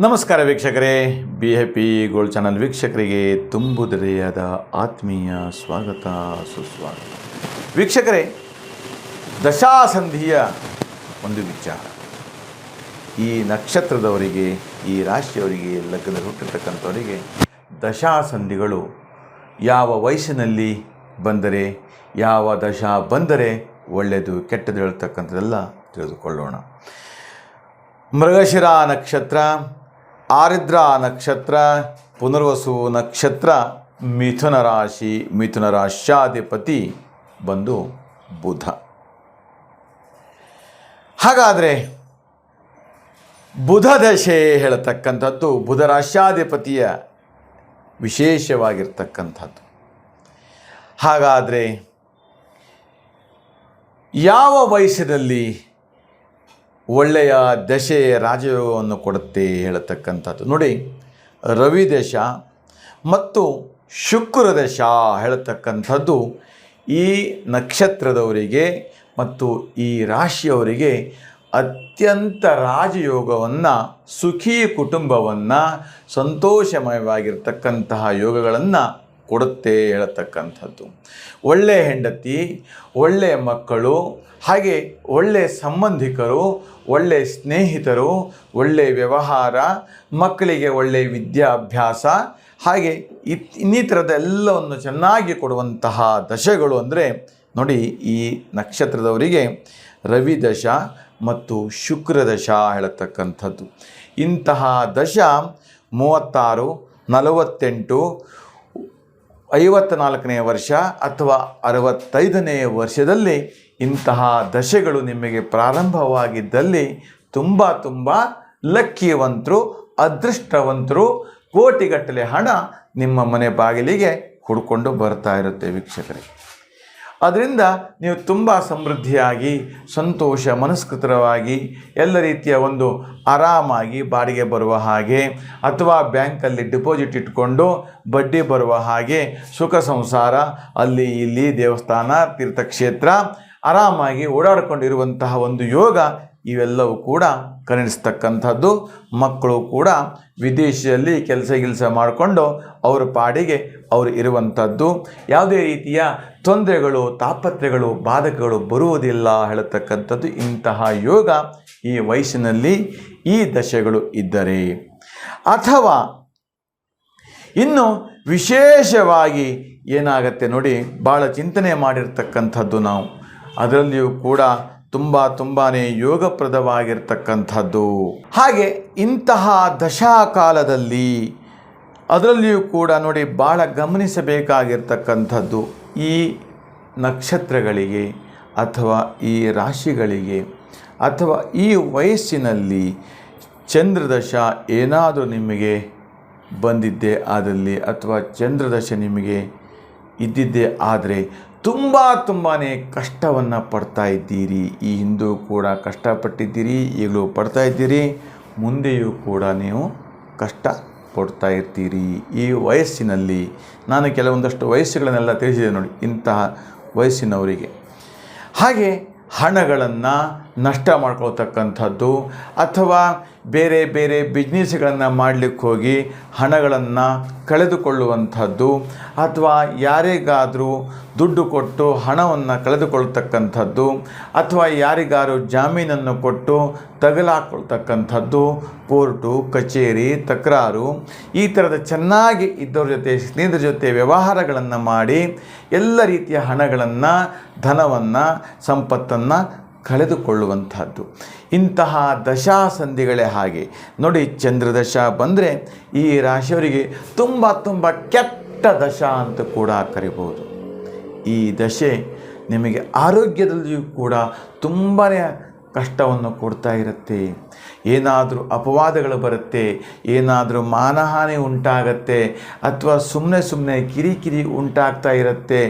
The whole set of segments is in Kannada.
ನಮಸ್ಕಾರ ವೀಕ್ಷಕರೇ. B A P gold channel ವೀಕ್ಷಕರಿಗೆ ತುಂಬುದರೆಯಾದ ಆತ್ಮೀಯ ಸ್ವಾಗತ, ಸುಸ್ವಾಗತ. ವೀಕ್ಷಕರೇ, ದಶಾಸಂಧಿಯ ಒಂದು ವಿಚಾರ. ಈ ನಕ್ಷತ್ರದವರಿಗೆ, ಈ ರಾಶಿಯವರಿಗೆ ಲಗ್ನದಲ್ಲಿ ಹುಟ್ಟಿರ್ತಕ್ಕಂಥವರಿಗೆ ದಶಾಸಂಧಿಗಳು ಯಾವ ವಯಸ್ಸಿನಲ್ಲಿ ಬಂದರೆ, ಯಾವ ದಶ ಬಂದರೆ ಒಳ್ಳೆಯದು, ಕೆಟ್ಟದ್ದು ಹೇಳ್ತಕ್ಕಂಥದ್ದೆಲ್ಲ ತಿಳಿದುಕೊಳ್ಳೋಣ. ಮೃಗಶಿರ ನಕ್ಷತ್ರ ಆರಿದ್ರ ನಕ್ಷತ್ರ, ಪುನರ್ವಸು ನಕ್ಷತ್ರ, ಮಿಥುನ ರಾಶಿ, ಮಿಥುನ ರಾಶ್ಯಾಧಿಪತಿ ಬಂದು ಬುಧ. ಹಾಗಾದರೆ ಬುಧ ದಶೆ ಹೇಳತಕ್ಕಂಥದ್ದು ಬುಧ ರಾಶ್ಯಾಧಿಪತಿಯ ವಿಶೇಷವಾಗಿರ್ತಕ್ಕಂಥದ್ದು. ಹಾಗಾದರೆ ಯಾವ ವಯಸ್ಸಿನಲ್ಲಿ ಒಳ್ಳೆಯ ದಶೆ ರಾಜಯೋಗವನ್ನು ಕೊಡುತ್ತೆ ಹೇಳತಕ್ಕಂಥದ್ದು. ನೋಡಿ, ರವಿ ದಶ ಮತ್ತು ಶುಕ್ರ ದಶ ಹೇಳತಕ್ಕಂಥದ್ದು ಈ ನಕ್ಷತ್ರದವರಿಗೆ ಮತ್ತು ಈ ರಾಶಿಯವರಿಗೆ ಅತ್ಯಂತ ರಾಜಯೋಗವನ್ನು, ಸುಖಿ ಕುಟುಂಬವನ್ನು, ಸಂತೋಷಮಯವಾಗಿರ್ತಕ್ಕಂತಹ ಯೋಗಗಳನ್ನು ಕೊಡುತ್ತೆ ಹೇಳತಕ್ಕಂಥದ್ದು. ಒಳ್ಳೆಯ ಹೆಂಡತಿ ಒಳ್ಳೆಯ ಮಕ್ಕಳು, ಹಾಗೆ ಒಳ್ಳೆಯ ಸಂಬಂಧಿಕರು ಒಳ್ಳೆಯ ಸ್ನೇಹಿತರು ಒಳ್ಳೆಯ ವ್ಯವಹಾರ, ಮಕ್ಕಳಿಗೆ ಒಳ್ಳೆಯ ವಿದ್ಯಾಭ್ಯಾಸ, ಹಾಗೆ ಇತ್ ಇನ್ನಿತರದ ಎಲ್ಲವನ್ನು ಚೆನ್ನಾಗಿ ಕೊಡುವಂತಹ ದಶೆಗಳು ಅಂದರೆ ನೋಡಿ ಈ ನಕ್ಷತ್ರದವರಿಗೆ ರವಿ ದಶ ಮತ್ತು ಶುಕ್ರ ದಶ ಹೇಳತಕ್ಕಂಥದ್ದು. ಇಂತಹ ದಶ ಮೂವತ್ತಾರು, ನಲವತ್ತೆಂಟು ಐವತ್ತ ನಾಲ್ಕನೆಯ ವರ್ಷ ಅಥವಾ ಅರವತ್ತೈದನೆಯ ವರ್ಷದಲ್ಲಿ ಇಂತಹ ದಶೆಗಳು ನಿಮಗೆ ಪ್ರಾರಂಭವಾಗಿದ್ದಲ್ಲಿ ತುಂಬ ತುಂಬ ಲಕ್ಕಿಯವಂತರು ಅದೃಷ್ಟವಂತರು, ಕೋಟಿಗಟ್ಟಲೆ ಹಣ ನಿಮ್ಮ ಮನೆ ಬಾಗಿಲಿಗೆ ಹುಡ್ಕೊಂಡು ಬರ್ತಾ ಇರುತ್ತೆ ವೀಕ್ಷಕರೇ. ಅದರಿಂದ ನೀವು ತುಂಬ ಸಮೃದ್ಧಿಯಾಗಿ, ಸಂತೋಷ, ಮನಸ್ಕೃತರವಾಗಿ ಎಲ್ಲ ರೀತಿಯ ಒಂದು ಆರಾಮಾಗಿ ಬಾಡಿಗೆ ಬರುವ ಹಾಗೆ ಅಥವಾ ಬ್ಯಾಂಕಲ್ಲಿ ಡಿಪಾಸಿಟ್ ಇಟ್ಕೊಂಡು ಬಡ್ಡಿ ಬರುವ ಹಾಗೆ ಸುಖ ಸಂಸಾರ, ಅಲ್ಲಿ ಇಲ್ಲಿ ದೇವಸ್ಥಾನ, ತೀರ್ಥಕ್ಷೇತ್ರ ಆರಾಮಾಗಿ ಓಡಾಡಿಕೊಂಡಿರುವಂತಹ ಒಂದು ಯೋಗ ಇವೆಲ್ಲವೂ ಕೂಡ ಕನಿಸ್ತಕ್ಕಂಥದ್ದು ಮಕ್ಕಳು ಕೂಡ ವಿದೇಶದಲ್ಲಿ ಕೆಲಸ ಗಿಲ್ಸ ಮಾಡಿಕೊಂಡು ಅವರ ಪಾಡಿಗೆ ಅವರು ಇರುವಂಥದ್ದು. ಯಾವುದೇ ರೀತಿಯ ತೊಂದರೆಗಳು, ತಾಪತ್ರೆಗಳು, ಬಾಧಕಗಳು ಬರುವುದಿಲ್ಲ ಹೇಳತಕ್ಕಂಥದ್ದು ಇಂತಹ ಯೋಗ ಈ ವಯಸ್ಸಿನಲ್ಲಿ ಈ ದಶೆಗಳು ಇದ್ದರೆ. ಅಥವಾ ಇನ್ನು ವಿಶೇಷವಾಗಿ ಏನಾಗತ್ತೆ ನೋಡಿ, ಭಾಳ ಚಿಂತನೆ ಮಾಡಿರ್ತಕ್ಕಂಥದ್ದು ನಾವು. ಅದರಲ್ಲಿಯೂ ಕೂಡ ತುಂಬ ತುಂಬಾ ಯೋಗಪ್ರದವಾಗಿರ್ತಕ್ಕಂಥದ್ದು. ಹಾಗೆ ಇಂತಹ ದಶಾಕಾಲದಲ್ಲಿ ಅದರಲ್ಲಿಯೂ ಕೂಡ ನೋಡಿ ಭಾಳ ಗಮನಿಸಬೇಕಾಗಿರ್ತಕ್ಕಂಥದ್ದು ಈ ನಕ್ಷತ್ರಗಳಿಗೆ ಅಥವಾ ಈ ರಾಶಿಗಳಿಗೆ ಅಥವಾ ಈ ವಯಸ್ಸಿನಲ್ಲಿ ಚಂದ್ರದಶ ಏನಾದರೂ ನಿಮಗೆ ಬಂದಿದ್ದೆ ಆದಲ್ಲಿ ಅಥವಾ ಚಂದ್ರದಶ ನಿಮಗೆ ಇದ್ದಿದ್ದೇ ಆದರೆ ತುಂಬ ತುಂಬಾ ಕಷ್ಟವನ್ನು ಪಡ್ತಾ ಇದ್ದೀರಿ. ಈ ಹಿಂದೂ ಕೂಡ ಕಷ್ಟಪಟ್ಟಿದ್ದೀರಿ, ಈಗಲೂ ಪಡ್ತಾ ಇದ್ದೀರಿ. ಮುಂದೆಯೂ ಕೂಡ ನೀವು ಕಷ್ಟ ಪಡ್ತಾ ಇರ್ತೀರಿ. ಈ ವಯಸ್ಸಿನಲ್ಲಿ ನಾನು ಕೆಲವೊಂದಷ್ಟು ವಯಸ್ಸುಗಳನ್ನೆಲ್ಲ ತಿಳಿಸಿದೆ ನೋಡಿ, ಇಂತಹ ವಯಸ್ಸಿನವರಿಗೆ. ಹಾಗೆ ಹಣಗಳನ್ನು ನಷ್ಟ ಮಾಡ್ಕೊಳ್ತಕ್ಕಂಥದ್ದು ಅಥವಾ ಬೇರೆ ಬೇರೆ ಬಿಸ್ನೆಸ್ಗಳನ್ನು ಮಾಡಲಿಕ್ಕೆ ಹೋಗಿ ಹಣಗಳನ್ನು ಕಳೆದುಕೊಳ್ಳುವಂಥದ್ದು ಅಥವಾ ಯಾರಿಗಾದರೂ ದುಡ್ಡು ಕೊಟ್ಟು ಹಣವನ್ನು ಕಳೆದುಕೊಳ್ತಕ್ಕಂಥದ್ದು ಅಥವಾ ಯಾರಿಗಾದರೂ ಜಾಮೀನನ್ನು ಕೊಟ್ಟು ತಗಲಾಕೊಳ್ತಕ್ಕಂಥದ್ದು, ಕೋರ್ಟು, ಕಚೇರಿ, ತಕರಾರು ಈ ಥರದ ಚೆನ್ನಾಗಿ ಇದ್ದವ್ರ ಜೊತೆ, ಸ್ನೇಹಿತರ ಜೊತೆ ವ್ಯವಹಾರಗಳನ್ನು ಮಾಡಿ ಎಲ್ಲ ರೀತಿಯ ಹಣಗಳನ್ನು, ಧನವನ್ನು, ಸಂಪತ್ತನ್ನು ಕಳೆದುಕೊಳ್ಳುವಂಥದ್ದು. ಇಂತಹ ದಶಾ ಸಂಧಿಗಳೇ ಹಾಗೆ. ನೋಡಿ, ಚಂದ್ರದಶ ಬಂದರೆ ಈ ರಾಶಿಯವರಿಗೆ ತುಂಬ ತುಂಬ ಕೆಟ್ಟ ದಶ ಅಂತ ಕೂಡ ಕರಿಬೋದು ಈ ದಶೆ ನಿಮಗೆ ಆರೋಗ್ಯದಲ್ಲಿಯೂ ಕೂಡ ತುಂಬಾ ಕಷ್ಟವನ್ನು ಕೊಡ್ತಾ ಇರುತ್ತೆ. ಏನಾದರೂ ಅಪವಾದಗಳು ಬರುತ್ತೆ, ಏನಾದರೂ ಮಾನಹಾನಿ ಉಂಟಾಗತ್ತೆ ಅಥವಾ ಸುಮ್ಮನೆ ಸುಮ್ಮನೆ ಕಿರಿಕಿರಿ ಉಂಟಾಗ್ತಾ ಇರುತ್ತೆ.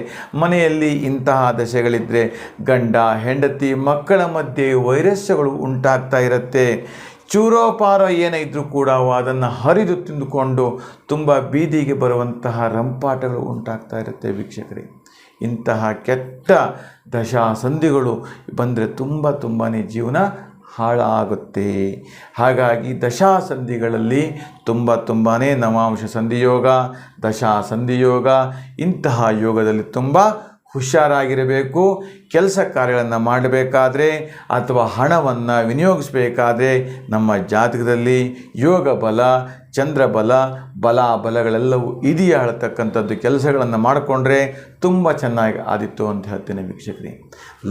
ಮನೆಯಲ್ಲಿ ಇಂತಹ ದಶೆಗಳಿದ್ದರೆ ಗಂಡ, ಹೆಂಡತಿ, ಮಕ್ಕಳ ಮಧ್ಯೆ ವೈರಸ್ಯಗಳು ಉಂಟಾಗ್ತಾ ಇರುತ್ತೆ. ಚೂರೋಪಾರ ಏನೇ ಇದ್ದರೂ ಕೂಡ ಅದನ್ನು ಹರಿದು ತಿಂದುಕೊಂಡು ತುಂಬ ಬೀದಿಗೆ ಬರುವಂತಹ ರಂಪಾಟಗಳು ಉಂಟಾಗ್ತಾ ಇರುತ್ತೆ ವೀಕ್ಷಕರೇ. ಇಂತಹ ಕೆಟ್ಟ ದಶಾ ಸಂಧಿಗಳು ಬಂದರೆ ತುಂಬ ತುಂಬಾ ಜೀವನ ಹಾಳಾಗುತ್ತೆ. ಹಾಗಾಗಿ ದಶಾಸಂಧಿಗಳಲ್ಲಿ ತುಂಬ ತುಂಬಾ ನವಾಂಶ ಸಂಧಿಯೋಗ ದಶಾ ಸಂಧಿಯೋಗ ಇಂತಹ ಯೋಗದಲ್ಲಿ ತುಂಬ ಹುಷಾರಾಗಿರಬೇಕು. ಕೆಲಸ ಕಾರ್ಯಗಳನ್ನು ಮಾಡಬೇಕಾದ್ರೆ ಅಥವಾ ಹಣವನ್ನು ವಿನಿಯೋಗಿಸಬೇಕಾದ್ರೆ ನಮ್ಮ ಜಾತಕದಲ್ಲಿ ಯೋಗ ಬಲ ಚಂದ್ರಬಲ ಬಲ ಬಲಗಳೆಲ್ಲವೂ ಇದೆಯಾ ಹೇಳ್ತಕ್ಕಂಥದ್ದು ಕೆಲಸಗಳನ್ನು ಮಾಡಿಕೊಂಡ್ರೆ ತುಂಬ ಚೆನ್ನಾಗಿ ಆದಿತ್ತು ಅಂತ ಹೇಳ್ತೇನೆ ವೀಕ್ಷಕರೇ.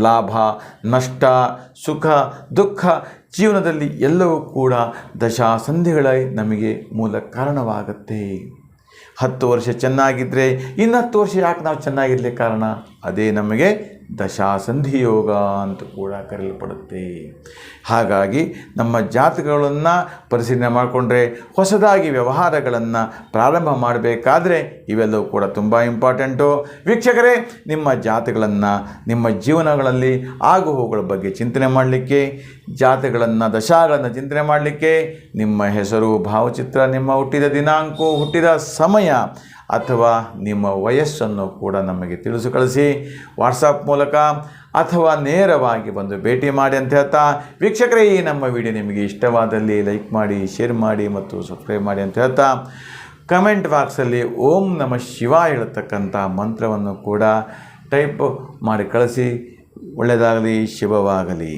ಲಾಭ, ನಷ್ಟ, ಸುಖ, ದುಃಖ ಜೀವನದಲ್ಲಿ ಎಲ್ಲವೂ ಕೂಡ ದಶಾಸಂಧಿಗಳೇ ನಮಗೆ ಮೂಲ ಕಾರಣವಾಗುತ್ತೆ. ಹತ್ತು ವರ್ಷ ಚೆನ್ನಾಗಿದ್ದರೆ ಇನ್ನು ಹತ್ತು ವರ್ಷ ಯಾಕೆ ನಾವು ಚೆನ್ನಾಗಿರಲಿ ಕಾರಣ? ಅದೇ ನಮಗೆ ದಶಾಸಂಧಿ ಯೋಗ ಅಂತ ಕೂಡ ಕರೆಯಲ್ಪಡುತ್ತೆ. ಹಾಗಾಗಿ ನಮ್ಮ ಜಾತಕಗಳನ್ನು ಪರಿಶೀಲನೆ ಮಾಡಿಕೊಂಡ್ರೆ ಹೊಸದಾಗಿ ವ್ಯವಹಾರಗಳನ್ನು ಪ್ರಾರಂಭ ಮಾಡಬೇಕಾದ್ರೆ ಇವೆಲ್ಲವೂ ಕೂಡ ತುಂಬ ಇಂಪಾರ್ಟೆಂಟು. ವೀಕ್ಷಕರೇ, ನಿಮ್ಮ ಜಾತಗಳನ್ನು ನಿಮ್ಮ ಜೀವನಗಳಲ್ಲಿ ಆಗು ಹೋಗುಗಳ ಬಗ್ಗೆ ಚಿಂತನೆ ಮಾಡಲಿಕ್ಕೆ ಜಾತಗಳನ್ನು ದಶಾಗಳನ್ನು ಚಿಂತನೆ ಮಾಡಲಿಕ್ಕೆ ನಿಮ್ಮ ಹೆಸರು, ಭಾವಚಿತ್ರ, ನಿಮ್ಮ ಹುಟ್ಟಿದ ದಿನಾಂಕ, ಹುಟ್ಟಿದ ಸಮಯ ಅಥವಾ ನಿಮ್ಮ ವಯಸ್ಸನ್ನು ಕೂಡ ನಮಗೆ ತಿಳಿಸು ಕಳಿಸಿ. ವಾಟ್ಸಪ್ ಮೂಲಕ ಅಥವಾ ನೇರವಾಗಿ ಬಂದು ಭೇಟಿ ಮಾಡಿ ಅಂತ ಹೇಳ್ತಾ, ವೀಕ್ಷಕರೇ, ಈ ನಮ್ಮ ವಿಡಿಯೋ ನಿಮಗೆ ಇಷ್ಟವಾದಲ್ಲಿ ಲೈಕ್ ಮಾಡಿ, ಶೇರ್ ಮಾಡಿ ಮತ್ತು ಸಬ್ಸ್ಕ್ರೈಬ್ ಮಾಡಿ ಅಂತ ಹೇಳ್ತಾ, ಕಮೆಂಟ್ ಬಾಕ್ಸಲ್ಲಿ ಓಂ ನಮ ಶಿವ ಹೇಳ್ತಕ್ಕಂಥ ಮಂತ್ರವನ್ನು ಕೂಡ ಟೈಪ್ ಮಾಡಿ ಕಳಿಸಿ. ಒಳ್ಳೆಯದಾಗಲಿ, ಶುಭವಾಗಲಿ.